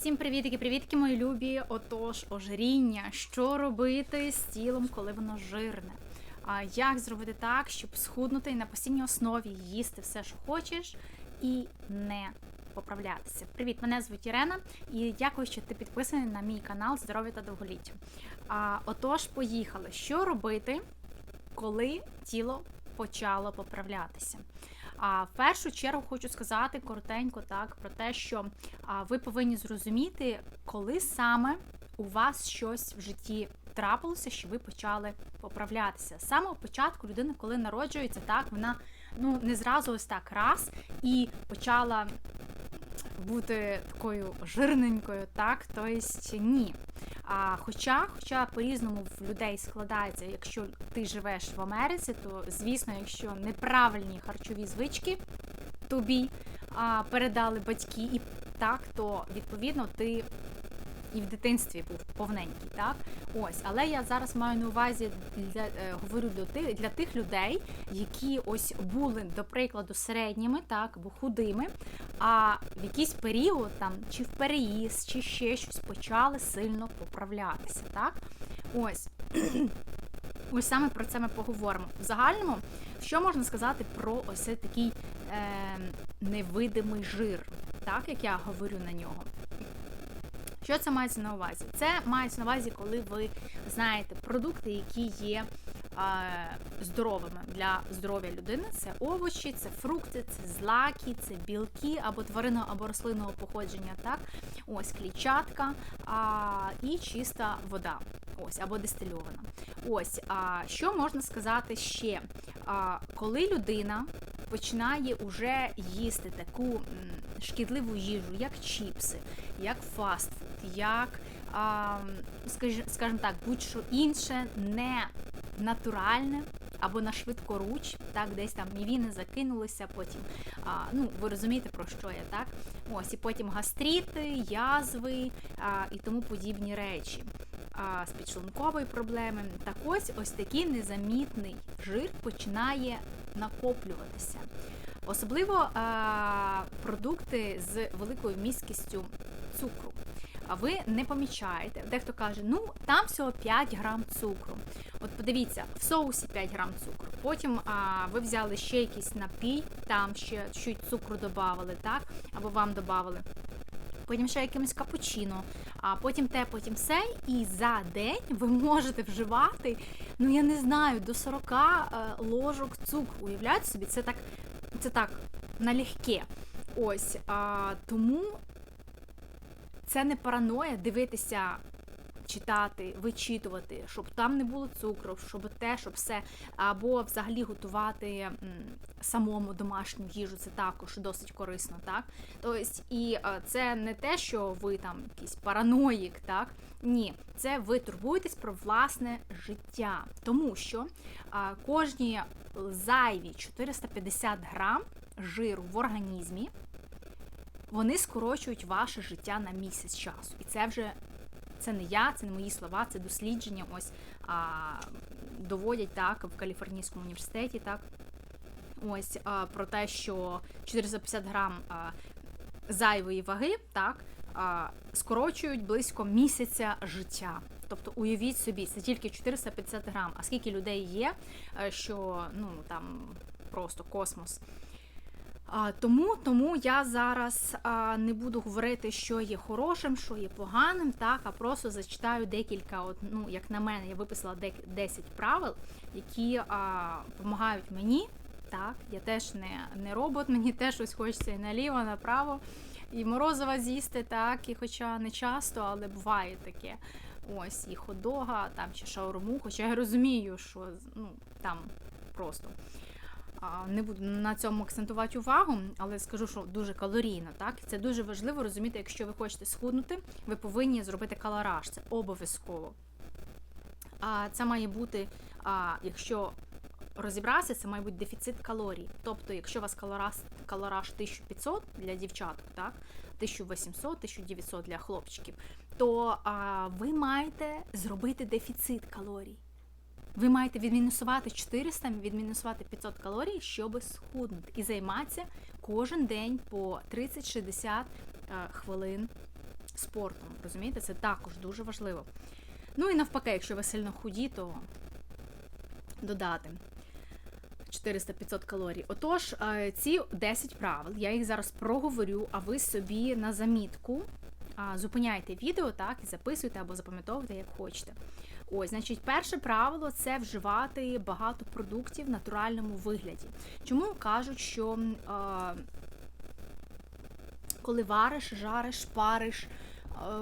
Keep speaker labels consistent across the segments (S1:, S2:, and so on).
S1: Всім привітки, привітки, мої любі. Отож, ожиріння. Що робити з тілом, коли воно жирне? А як зробити так, щоб схуднути і на постійній основі їсти все, що хочеш, і не поправлятися? Привіт, мене звуть Ірена, і дякую, що ти підписаний на мій канал Здоров'я та довголіття. А, отож, поїхали. Що робити, коли тіло почало поправлятися? А в першу чергу хочу сказати коротенько так про те, що ви повинні зрозуміти, коли саме у вас щось в житті трапилося, що ви почали поправлятися. З самого початку людина, коли народжується, так вона ну не зразу ось так раз і почала бути такою жирненькою, так тобто ні. А хоча, хоча по-різному в людей складається, якщо ти живеш в Америці, то звісно, якщо неправильні харчові звички тобі а, передали батьки, і так, то відповідно ти і в дитинстві був повненький, так ось, але я зараз маю на увазі для е, говорю до тих для тих людей, які ось були до прикладу середніми, так або худими, а в якийсь період там чи в переїзд, чи ще щось почали сильно поправлятися. Так, ось. Ось саме про це ми поговоримо. В загальному, що можна сказати про ось такий е, невидимий жир, так як я говорю на нього. Що це мається на увазі? Це мається на увазі, коли ви знаєте продукти, які є здоровими для здоров'я людини. Це овочі, це фрукти, це злаки, це білки або тваринного або рослинного походження. Так, ось клітчатка а, і чиста вода. Ось або дистильована. Ось а що можна сказати ще? А, Коли людина починає уже їсти таку шкідливу їжу, як чіпси, як фастфуд, як, скажімо так, будь-що інше, не натуральне або на швидкоруч, так, десь там мівіни закинулися, потім, а, ну, ви розумієте, про що я, так? Ось, і потім гастріти, язви а, і тому подібні речі. З підшлункової проблеми. Так ось ось такий незамітний жир починає накоплюватися. Особливо а, продукти з великою місткістю цукру. А ви не помічаєте. Дехто каже, ну там всього 5 грам цукру. От подивіться, в соусі 5 грам цукру. Потім а, ви взяли ще якийсь напій, там ще чуть цукру додавали, так? Або вам додавали. Потім ще якимось капучино, а потім те, потім все. І за день ви можете вживати, ну я не знаю, до 40 ложок цукру. Уявляєте собі, це так це так налегке. Ось. А, Тому це не параноя дивитися, читати, вичитувати, щоб там не було цукру, щоб те, щоб все, або взагалі готувати самому домашню їжу, це також досить корисно, так? Тобто, і це не те, що ви там якийсь параноїк, так? Ні, це ви турбуєтесь про власне життя, тому що кожні зайві 450 грам жиру в організмі вони скорочують ваше життя на місяць часу. І це вже це не я, це не мої слова, це дослідження. Ось а, доводять так в Каліфорнійському університеті, так ось а, про те, що 450 грам а, зайвої ваги, так. Скорочують близько місяця життя. Тобто, уявіть собі, це тільки 450 грам. А скільки людей є, е, що ну там просто космос. Тому тому я зараз не буду говорити, що є хорошим, що є поганим, так, а просто зачитаю декілька, от, ну, як на мене, я виписала 10 правил, які допомагають мені. Так, Я теж не не робот, мені теж ось хочеться і наліво, направо. І морозова з'їсти, так, і хоча не часто, але буває таке. Ось, і ходога там чи шаурму, хоча я розумію, що ну, там просто. Не буду на цьому акцентувати увагу, але скажу, що дуже калорійно. Так, це дуже важливо розуміти, якщо ви хочете схуднути, ви повинні зробити калораж. Це обов'язково. А це має бути, а, якщо розібратися, це має бути дефіцит калорій. Тобто, якщо у вас калораж, калораж 1500 для дівчаток, так, 1800-1900 для хлопчиків, то а, ви маєте зробити дефіцит калорій. Ви маєте відмінусувати 400, відмінусувати 500 калорій, щоб схуднути. І займатися кожен день по 30-60 е, хвилин спортом. Розумієте, це також дуже важливо. Ну і навпаки, якщо ви сильно худі, то додати 400-500 калорій. Отож, е, ці 10 правил, я їх зараз проговорю, а ви собі на замітку зупиняйте відео, так, і записуйте або запам'ятовуйте, як хочете. Ось, значить, перше правило це вживати багато продуктів в натуральному вигляді. Чому кажуть, що е, коли вариш, жариш, париш,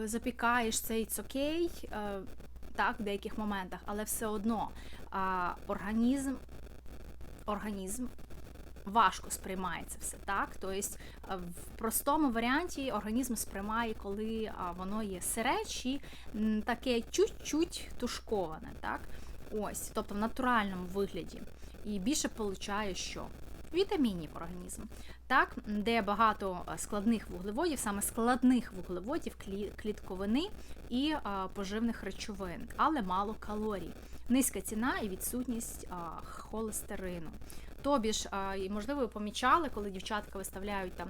S1: е, запікаєш це it's окей, е, так, в деяких моментах, але все одно е, організм, організм важко сприймається все так. Тобто е, в простому варіанті організм сприймає, коли е, воно є сире чи таке чуть-чуть тушковане. так. Ось, тобто в натуральному вигляді. І більше получає що? Вітамінів організм. Так, де багато е, складних вуглеводів, саме складних вуглеводів, клітковини і е, поживних речовин, але мало калорій, низька ціна і відсутність е, холестерину. Тобі ж, можливо, ви помічали, коли дівчатка виставляють там,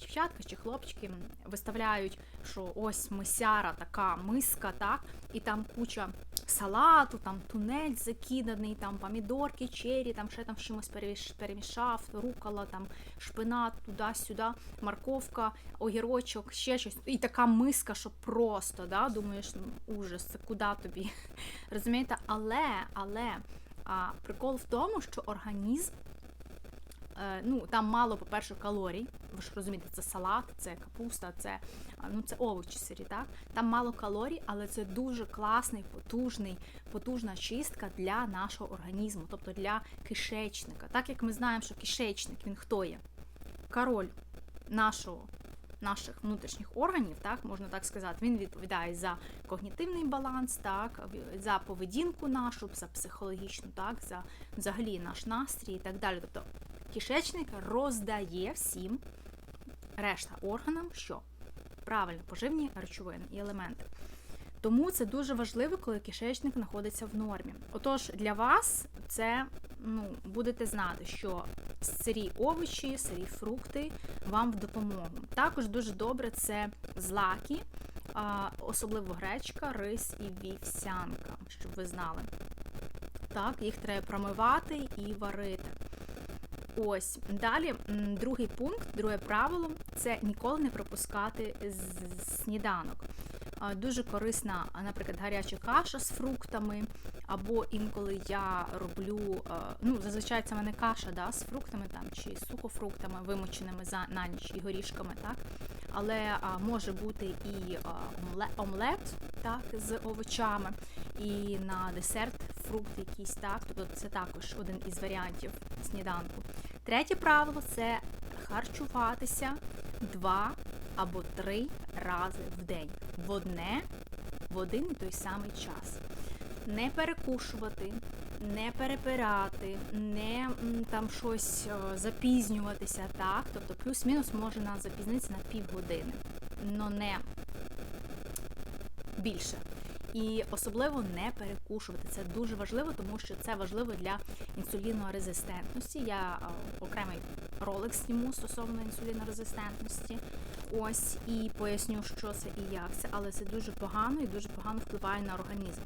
S1: дівчатка чи хлопчики виставляють, що ось мисяра, така миска, так, і там куча салату, там тунель закиданий, там помідорки, чері, там ще там чимось перемішав, рукола, там шпинат, туди-сюди, морковка, огірочок, ще щось. І така миска, що просто, да, думаєш, ну, ужас, це куди тобі? Розумієте? Але, але. А прикол в тому, що організм, е, ну там мало, по-перше, калорій. Ви ж розумієте, це салат, це капуста, це ну це овочі сирі, так? Там мало калорій, але це дуже класний, потужний, потужна чистка для нашого організму, тобто для кишечника. Так як ми знаємо, що кишечник він хто є? Король нашого. Наших внутрішніх органів, так можна так сказати, він відповідає за когнітивний баланс, так за поведінку нашу, за психологічну, так за взагалі наш настрій і так далі. Тобто кишечник роздає всім решта органам, що правильно поживні речовини і елементи. Тому це дуже важливо, коли кишечник знаходиться в нормі. Отож, для вас це ну, будете знати, що сирі овочі, сирі фрукти вам в допомогу. Також дуже добре це злаки, особливо гречка, рис і вівсянка, щоб ви знали. Так, їх треба промивати і варити. Ось далі, другий пункт, друге правило це ніколи не пропускати сніданок. Дуже корисна, наприклад, гаряча каша з фруктами, або інколи я роблю, е, ну, зазвичай це в мене каша да, з фруктами там, чи сухофруктами, вимоченими за, на ніч і горішками, так? Але а, може бути і а, омлет так, з овочами, і на десерт фрукт якийсь, так, тобто це також один із варіантів сніданку. Третє правило це харчуватися два або три рази в день в одне, в один і той самий час. Не перекушувати, не перепирати, не там щось е, запізнюватися, так. Тобто плюс-мінус може на запізнитися на півгодини, но не більше. І особливо не перекушувати. Це дуже важливо, тому що це важливо для інсулінорезистентності. Я е, окремий ролик зніму стосовно інсулінорезистентності. Ось і поясню, що це і як це, але це дуже погано і дуже погано впливає на організм.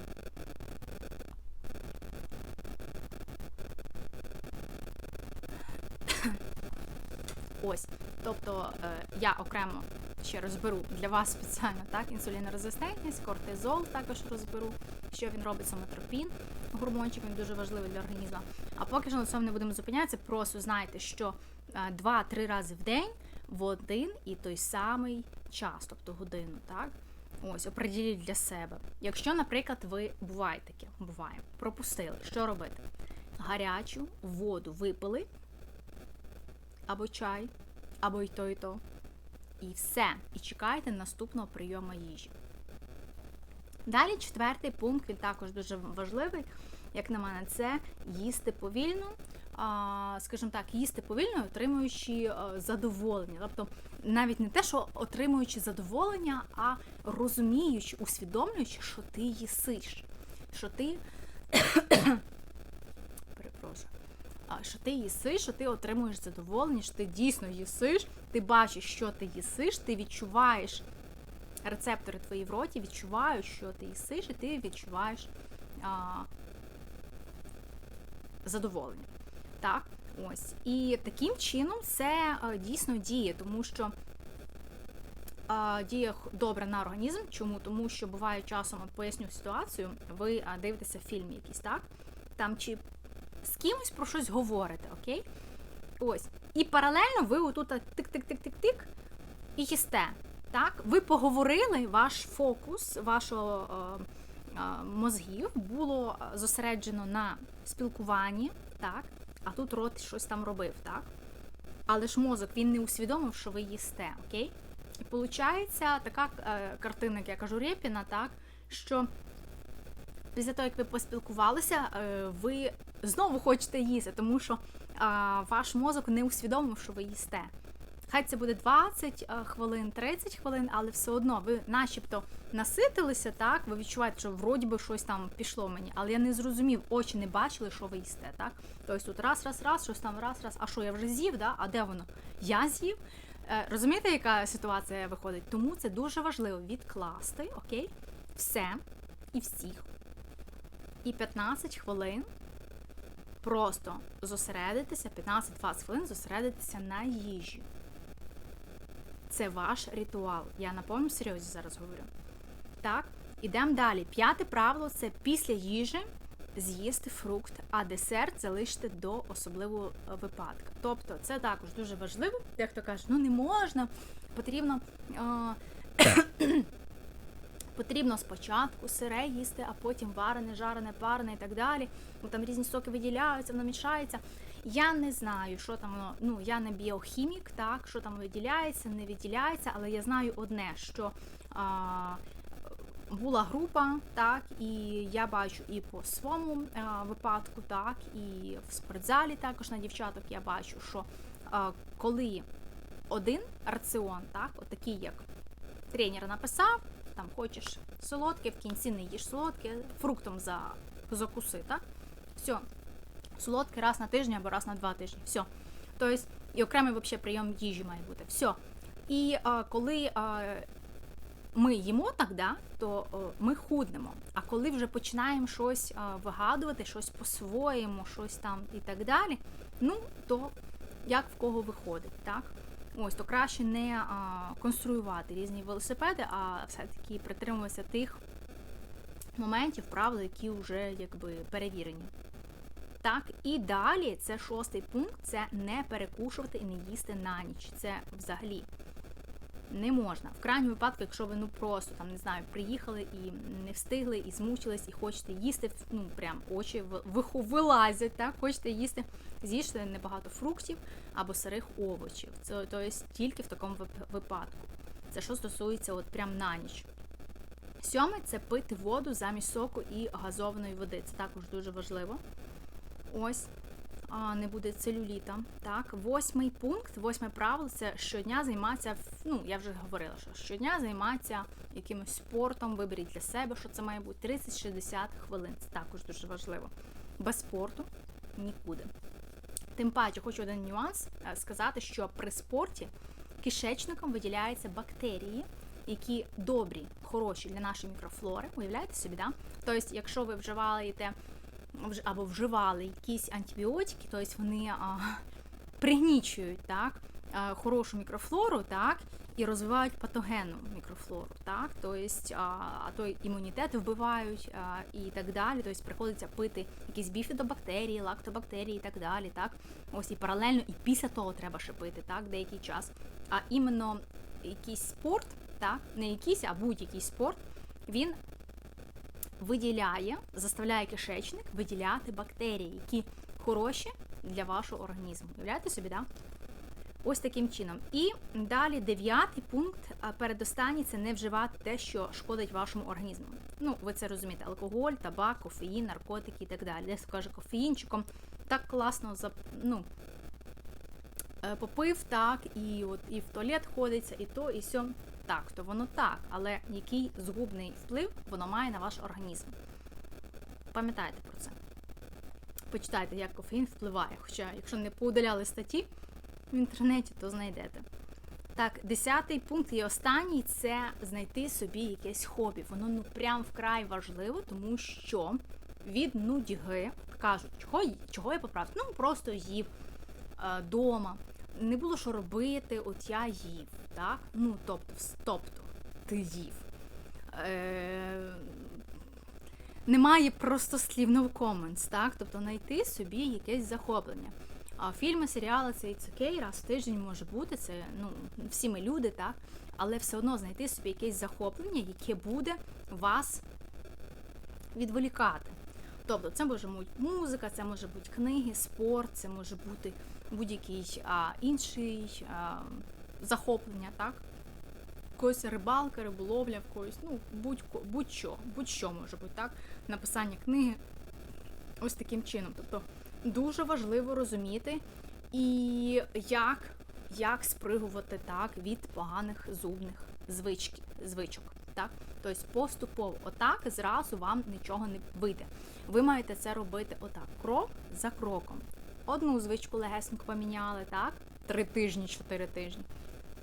S1: Ось, тобто е, я окремо ще розберу для вас спеціально так, інсулінорезистентність, кортизол також розберу, що він робить самотропін, гормончик, він дуже важливий для організму. А поки що на цьому не будемо зупинятися, просто знайте, що е, 2-3 рази в день в один і той самий час, тобто годину, так? Ось, оприділіть для себе. Якщо, наприклад, ви буває таке, буває, пропустили, що робити? Гарячу воду випили, або чай, або й то, і то. І все. І чекайте наступного прийому їжі. Далі четвертий пункт, він також дуже важливий, як на мене, це їсти повільно, скажімо так, їсти повільно, отримуючи задоволення. Тобто навіть не те, що отримуючи задоволення, а розуміючи, усвідомлюючи, що ти їсиш, що ти перепрошую. Що ти їсиш, що ти отримуєш задоволення, що ти дійсно їсиш, ти бачиш, що ти їсиш, ти відчуваєш рецептори твої в роті відчувають, що ти їсиш, і ти відчуваєш а, задоволення. Так, ось. І таким чином це а, дійсно діє, тому що а, діє добре на організм. Чому? Тому що буває часом, от поясню ситуацію, ви а, дивитеся фільм якийсь, так? Там чи з кимось про щось говорите, окей? Ось. І паралельно ви отут тик-тик-тик-тик-тик і їсте. Так? Ви поговорили, ваш фокус вашого е, е, мозгів було е, зосереджено на спілкуванні, так? А тут рот щось там робив, так? Але ж мозок він не усвідомив, що ви їсте, окей? І виходить така е, картина, як я кажу, Рєпіна, так, що після того, як ви поспілкувалися, е, ви знову хочете їсти, тому що ваш мозок не усвідомив, що ви їсте. Хай це буде 20 е, хвилин, 30 хвилин, але все одно ви начебто наситилися, так, ви відчуваєте, що вроді би щось там пішло мені, але я не зрозумів, очі не бачили, що ви їсте, так? Тобто тут раз, раз, раз, щось там раз, раз, а що, я вже з'їв, да? а де воно? Я з'їв. Е, Розумієте, яка ситуація виходить? Тому це дуже важливо відкласти, окей, все і всіх. І 15 хвилин просто зосередитися, 15-20 хвилин зосередитися на їжі. Це ваш ритуал. Я на повному серйозі зараз говорю. Так, ідемо далі. П'яте правило це після їжі з'їсти фрукт, а десерт залишити до особливого е, випадку. Тобто, це також дуже важливо. Дехто каже, ну не можна, потрібно. Е- Потрібно спочатку сире їсти, а потім варене, жарене, парене і так далі. Ну, там різні соки виділяються, воно мішається. Я не знаю, що там воно. Ну я не біохімік, так що там виділяється, не виділяється, але я знаю одне, що а, була група, так, і я бачу і по своєму а, випадку, так, і в спортзалі також на дівчаток я бачу, що а, коли один раціон, так, отакий, як тренер написав там хочеш солодке, в кінці не їш солодке, фруктом за, закуси, так? Все. Солодке раз на тиждень або раз на два тижні. Все. Тобто, і окремий взагалі прийом їжі має бути. Все. І а, коли а, ми їмо так, да, то а, ми худнемо. А коли вже починаємо щось а, вигадувати, щось по-своєму, щось там і так далі, ну, то як в кого виходить, так? Ось то краще не а, конструювати різні велосипеди, а все-таки притримуватися тих моментів, правил, які вже якби перевірені. Так, і далі це шостий пункт це не перекушувати і не їсти на ніч. Це взагалі не можна. В крайньому випадку, якщо ви ну просто там не знаю, приїхали і не встигли, і змучились, і хочете їсти, ну прям очі вилазять, так, хочете їсти, з'їжте небагато фруктів або сирих овочів. Це тобто, тільки в такому випадку. Це що стосується от прям на ніч. Сьоме це пити воду замість соку і газованої води. Це також дуже важливо. Ось не буде целюліта. Так, восьмий пункт, восьме правило це щодня займатися, ну я вже говорила, що щодня займатися якимось спортом, виберіть для себе, що це має бути 30-60 хвилин. Це також дуже важливо. Без спорту нікуди. Тим паче, хочу один нюанс е, сказати, що при спорті кишечником виділяються бактерії, які добрі, хороші для нашої мікрофлори. Уявляєте собі, да? Тобто, якщо ви вживаєте або вживали якісь антибіотики, тобто вони а, пригнічують так, хорошу мікрофлору, так, і розвивають патогенну мікрофлору, так, тобто, а, а то імунітет вбивають а, і так далі. Тобто приходиться пити якісь біфідобактерії, лактобактерії і так далі. Так, ось і паралельно, і після того треба ще пити так, деякий час. А іменно якийсь спорт, так, не якийсь, а будь-який спорт, він виділяє, заставляє кишечник виділяти бактерії, які хороші для вашого організму. Уявляєте собі, да? Ось таким чином. І далі дев'ятий пункт, передостанній це не вживати те, що шкодить вашому організму. Ну, ви це розумієте: алкоголь, табак, кофеїн, наркотики і так далі. Десь каже кофеїнчиком, так класно ну, е, попив, так, і от і в туалет ходиться, і то, і сьо так, то воно так, але який згубний вплив воно має на ваш організм. Пам'ятайте про це. Почитайте, як кофеїн впливає. Хоча, якщо не поудаляли статті в інтернеті, то знайдете. Так, десятий пункт і останній це знайти собі якесь хобі. Воно ну прям вкрай важливо, тому що від нудьги кажуть, чого, чого я поправив? Ну просто їв е, дома. Не було що робити, от я їв. Так? Ну, тобто, тобто, ти їв. Е, немає просто слів no comments, так? Тобто знайти собі якесь захоплення. А фільми, серіали це it's окей, раз в тиждень може бути, це ну, всі ми люди, так? Але все одно знайти собі якесь захоплення, яке буде вас відволікати. Тобто це може бути музика, це може бути книги, спорт, це може бути будь-який інший захоплення, так? Когось рибалка, риболовля, в когось, ну, будь-що, будь-що може бути, так? Написання книги ось таким чином. Тобто дуже важливо розуміти і як, як спригувати так від поганих зубних звички, звичок. Так? Тобто поступово, отак зразу вам нічого не вийде. Ви маєте це робити отак, крок за кроком. Одну звичку легесенько поміняли, так? Три тижні, чотири тижні.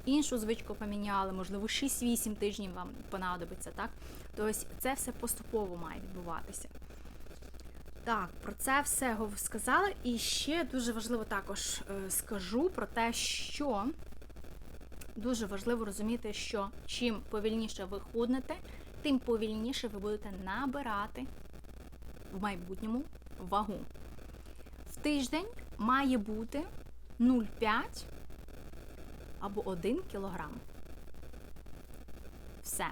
S1: Іншу звичку поміняли, можливо, 6-8 тижнів вам понадобиться, так? Тобто це все поступово має відбуватися. Так, про це все сказала. І ще дуже важливо також е, скажу про те, що дуже важливо розуміти, що чим повільніше ви худнете, тим повільніше ви будете набирати в майбутньому вагу. Тиждень має бути 0,5 або 1 кілограм. Все.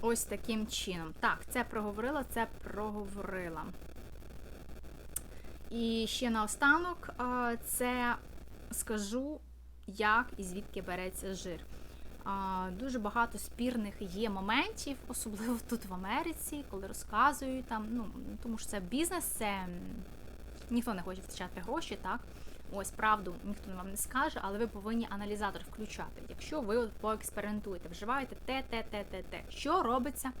S1: Ось таким чином. Так, це проговорила, це проговорила. І ще наостанок це скажу, як і звідки береться жир. Дуже багато спірних є моментів, особливо тут в Америці, коли розказують там, ну тому що це бізнес, це ніхто не хоче втрачати гроші, так. Ось правду ніхто вам не скаже, але ви повинні аналізатор включати. Якщо ви поекспериментуєте, вживаєте те, те, те, те, те, що робиться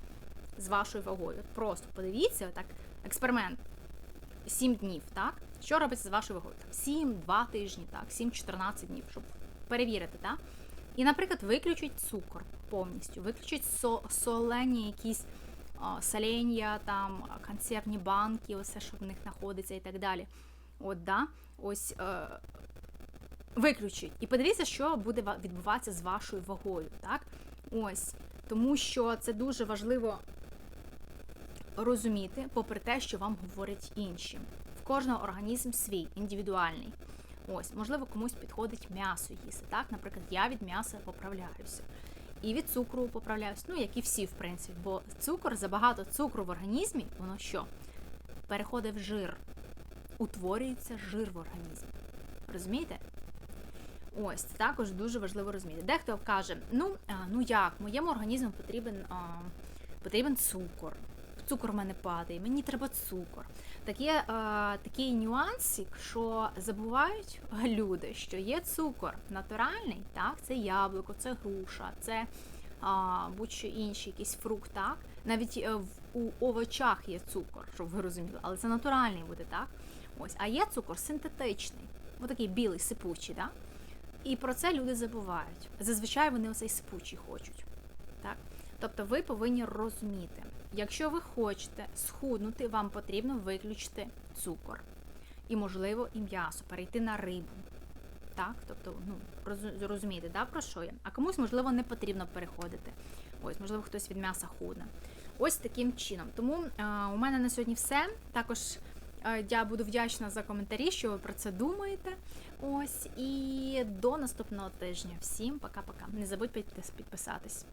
S1: з вашою вагою? Просто подивіться, так, експеримент 7 днів, так? Що робиться з вашою вагою? Там 7, 2 тижні, так, 7-14 днів, щоб перевірити, так? І, наприклад, виключить цукор повністю, виключить со- солені якісь соленья, там консервні банки, усе, що в них знаходиться і так далі. От, да, ось е, виключить. І подивіться, що буде відбуватися з вашою вагою. Так? Ось. Тому що це дуже важливо розуміти, попри те, що вам говорять інші. В кожного організм свій, індивідуальний. Ось, можливо, комусь підходить м'ясо їсти. Так, наприклад, я від м'яса поправляюся. І від цукру поправляюся, ну як і всі, в принципі, бо цукор, забагато цукру в організмі, воно що? Переходить в жир утворюється жир в організмі. Розумієте? Ось це також дуже важливо розуміти. Дехто каже: ну, ну як, моєму організму потрібен, а, потрібен цукор. Цукор в мене падає, мені треба цукор. Так а, такий нюансик, що забувають люди, що є цукор натуральний, так, це яблуко, це груша, це а, будь-що інший якийсь фрукт, так. Навіть е, в, у овочах є цукор, щоб ви розуміли, але це натуральний буде, так? Ось, а є цукор синтетичний, отакий білий, сипучий, да? І про це люди забувають. Зазвичай вони оцей сипучий хочуть. Так? Тобто ви повинні розуміти, якщо ви хочете схуднути, вам потрібно виключити цукор. І, можливо, і м'ясо, перейти на рибу. Так? Тобто, ну, роз- розумієте, да, про що я? А комусь, можливо, не потрібно переходити. Ось, можливо, хтось від м'яса худне. Ось таким чином. Тому е, у мене на сьогодні все. Також е, я буду вдячна за коментарі, що ви про це думаєте. Ось і до наступного тижня. Всім пока-пока. Не забудьте підписатись.